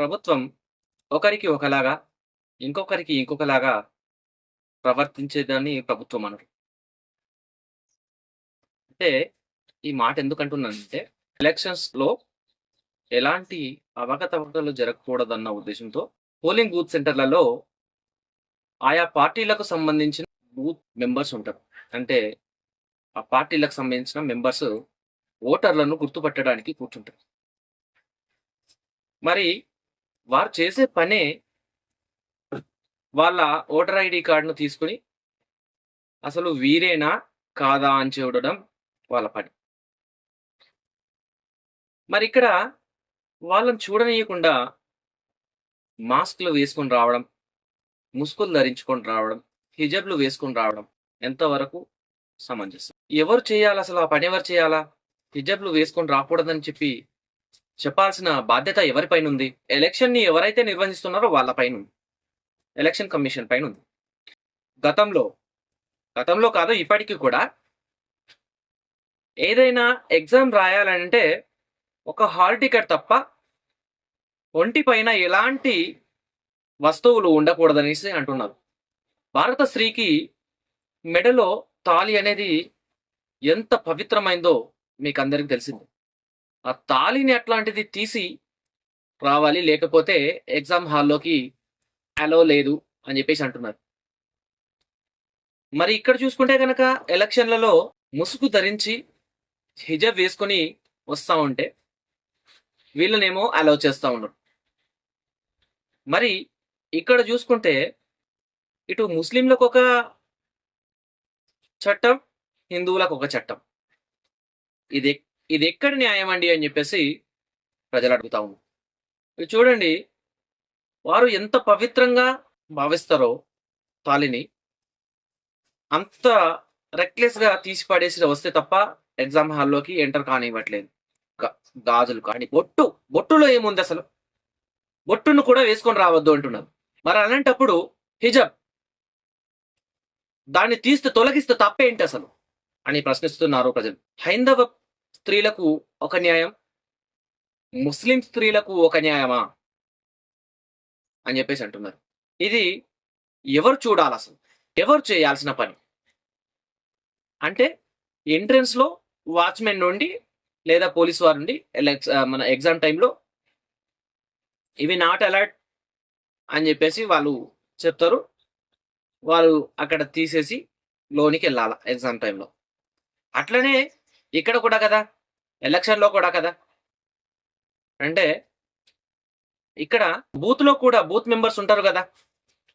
ప్రభుత్వం ఒకరికి ఒకలాగా, ఇంకొకరికి ఇంకొకలాగా ప్రవర్తించేదాన్ని ప్రభుత్వం అనరు. అంటే ఈ మాట ఎందుకంటున్నానంటే ఎలక్షన్స్‌లో ఎలాంటి అవకతవకలు జరగకూడదన్న ఉద్దేశంతో పోలింగ్ బూత్ సెంటర్‌లలో ఆయా పార్టీలకు సంబంధించిన బూత్ మెంబర్స్ ఉంటారు. అంటే ఆ పార్టీలకు సంబంధించిన మెంబర్స్ ఓటర్లను గుర్తుపట్టడానికి కూర్చుంటారు. మరి వారు చేసే పనే వాళ్ళ ఓటర్ ఐడి కార్డును తీసుకొని అసలు వీరేనా? కాదా? అని చూడడం వాళ్ళ పని. మరి ఇక్కడ వాళ్ళని చూడనీయకుండా మాస్క్‌లు వేసుకొని రావడం, ముసుగులు ధరించుకొని రావడం, హిజబ్లు వేసుకొని రావడం ఎంతవరకు సమంజసం? ఎవరు చేయాలి అసలు ఆ పని ఎవరు చేయాలా? హిజబ్లు వేసుకొని రాకూడదని చెప్పి చెప్పాల్సిన బాధ్యత ఎవరిపైన ఉంది ఎలక్షన్‌ని ఎవరైతే నిర్వహిస్తున్నారో వాళ్ళ పైనుంది. ఎలక్షన్ కమిషన్ పైన ఉంది గతంలో, గతంలో కాదు ఇప్పటికి కూడా ఏదైనా ఎగ్జామ్ రాయాలంటే ఒక హాల్ టికెట్ తప్ప ఒంటి పైన ఎలాంటి వస్తువులు ఉండకూడదనేసి అంటున్నారు. భారత స్త్రీకి మెడలో తాళి అనేది ఎంత పవిత్రమైందో మీకందరికి తెలిసిందే. ఆ తాళిని అట్లాంటిది తీసి రావాలి. లేకపోతే ఎగ్జామ్ హాల్‌లోకి అలో లేదు అని చెప్పేసి అంటున్నారు. మరి ఇక్కడ చూసుకుంటే కనుక ఎలక్షన్‌లలో ముసుగు ధరించి హిజాబ్ వేసుకొని వస్తా ఉంటే వీళ్ళనేమో అలో చేస్తూ ఉన్నారు. మరి ఇక్కడ చూసుకుంటే ఇటు ముస్లింలకు ఒక చట్టం, హిందువులకు ఒక చట్టం. ఇది ఇది ఎక్కడ న్యాయం అండి అని చెప్పేసి ప్రజలు అడుగుతా ఉన్నారు. ఇది చూడండి వారు ఎంత పవిత్రంగా భావిస్తారో తాళిని అంత రెక్లెస్‌గా తీసి పడేసి వస్తే తప్ప ఎగ్జామ్ హాల్‌లోకి ఎంటర్ కానివ్వట్లేదు. గాజులు కానీ బొట్టు, బొట్టులో ఏముంది అసలు? బొట్టును కూడా వేసుకొని రావద్దు అంటున్నారు. మరి అలాంటప్పుడు హిజబ్ దాన్ని తీస్తే తొలగిస్తే తప్పేంటి అసలు? అని ప్రశ్నిస్తున్నారు ప్రజలు. హైందవ స్త్రీలకు ఒక న్యాయం, ముస్లిం స్త్రీలకు ఒక న్యాయమా? అని చెప్పేసి అంటున్నారు. ఇది ఎవరు చూడాలసలు? ఎవరు చేయాల్సిన పని? అంటే ఎంట్రన్స్‌లో వాచ్‌మెన్ నుండి లేదా పోలీస్ వారి నుండి మన ఎగ్జామ్ టైమ్‌లో ఇవి నాట్ అలౌడ్ అని చెప్పేసి వాళ్ళు చెప్తారు. వాళ్ళు అక్కడ తీసేసి లోనికెళ్ళాల ఎగ్జామ్ టైమ్‌లో. అట్లనే ఇక్కడ కూడా కదా! ఎలక్షన్‌లో కూడా కదా! అంటే ఇక్కడ బూత్‌లో కూడా బూత్ మెంబర్స్ ఉంటారు కదా!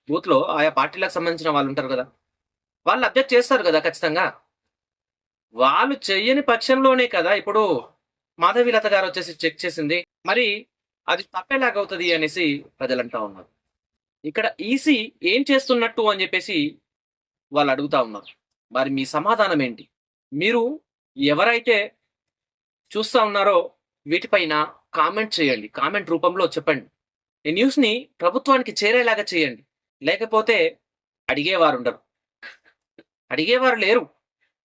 బూత్‌లో ఆయా పార్టీలకు సంబంధించిన వాళ్ళు ఉంటారు కదా! వాళ్ళు అబ్జెక్ట్ చేస్తారు కదా! ఖచ్చితంగా. వాళ్ళు చెయ్యని పక్షంలోనే కదా! ఇప్పుడు మాధవీలత గారు వచ్చేసి చెక్ చేసింది. మరి అది తప్పేలాగవుతుంది అనేసి ప్రజలంటా ఉన్నారు. ఇక్కడ ఈసీ ఏం చేస్తున్నట్టు అని చెప్పేసి వాళ్ళు అడుగుతా ఉన్నారు. మరి మీ సమాధానం ఏంటి? మీరు ఎవరైతే చూస్తా ఉన్నారో వీటిపైన కామెంట్ చేయండి. కామెంట్ రూపంలో చెప్పండి. ఈ న్యూస్‌ని ప్రభుత్వానికి చేరేలాగా చేయండి. లేకపోతే అడిగేవారు ఉండరు. అడిగేవారు లేరు.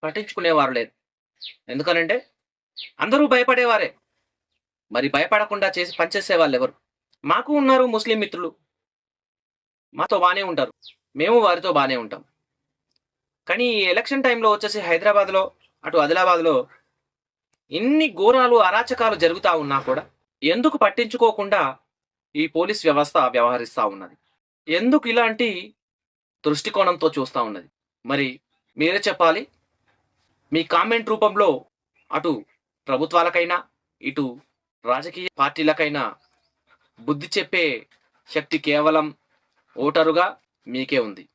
పట్టించుకునేవారు లేరు. ఎందుకనంటే అందరూ భయపడేవారే. మరి భయపడకుండా చేసి పనిచేసే వాళ్ళు ఎవరు మాకు ఉన్నారు ముస్లిం మిత్రులు. మాతో బాగానే ఉంటారు. మేము వారితో బాగానే ఉంటాం. కానీ ఈ ఎలక్షన్ టైంలో వచ్చేసి హైదరాబాద్‌లో, అటు ఆదిలాబాద్‌లో ఇన్ని ఘోరాలు, అరాచకాలు జరుగుతూ ఉన్నా కూడా ఎందుకు పట్టించుకోకుండా ఈ పోలీస్ వ్యవస్థ వ్యవహరిస్తూ ఉన్నది? ఎందుకు ఇలాంటి దృష్టికోణంతో చూస్తా ఉన్నది? మరి మీరే చెప్పాలి. మీ కామెంట్ రూపంలో అటు ప్రభుత్వాలకైనా, ఇటు రాజకీయ పార్టీలకైనా బుద్ధి చెప్పే శక్తి కేవలం ఓటరుగా మీకే ఉంది.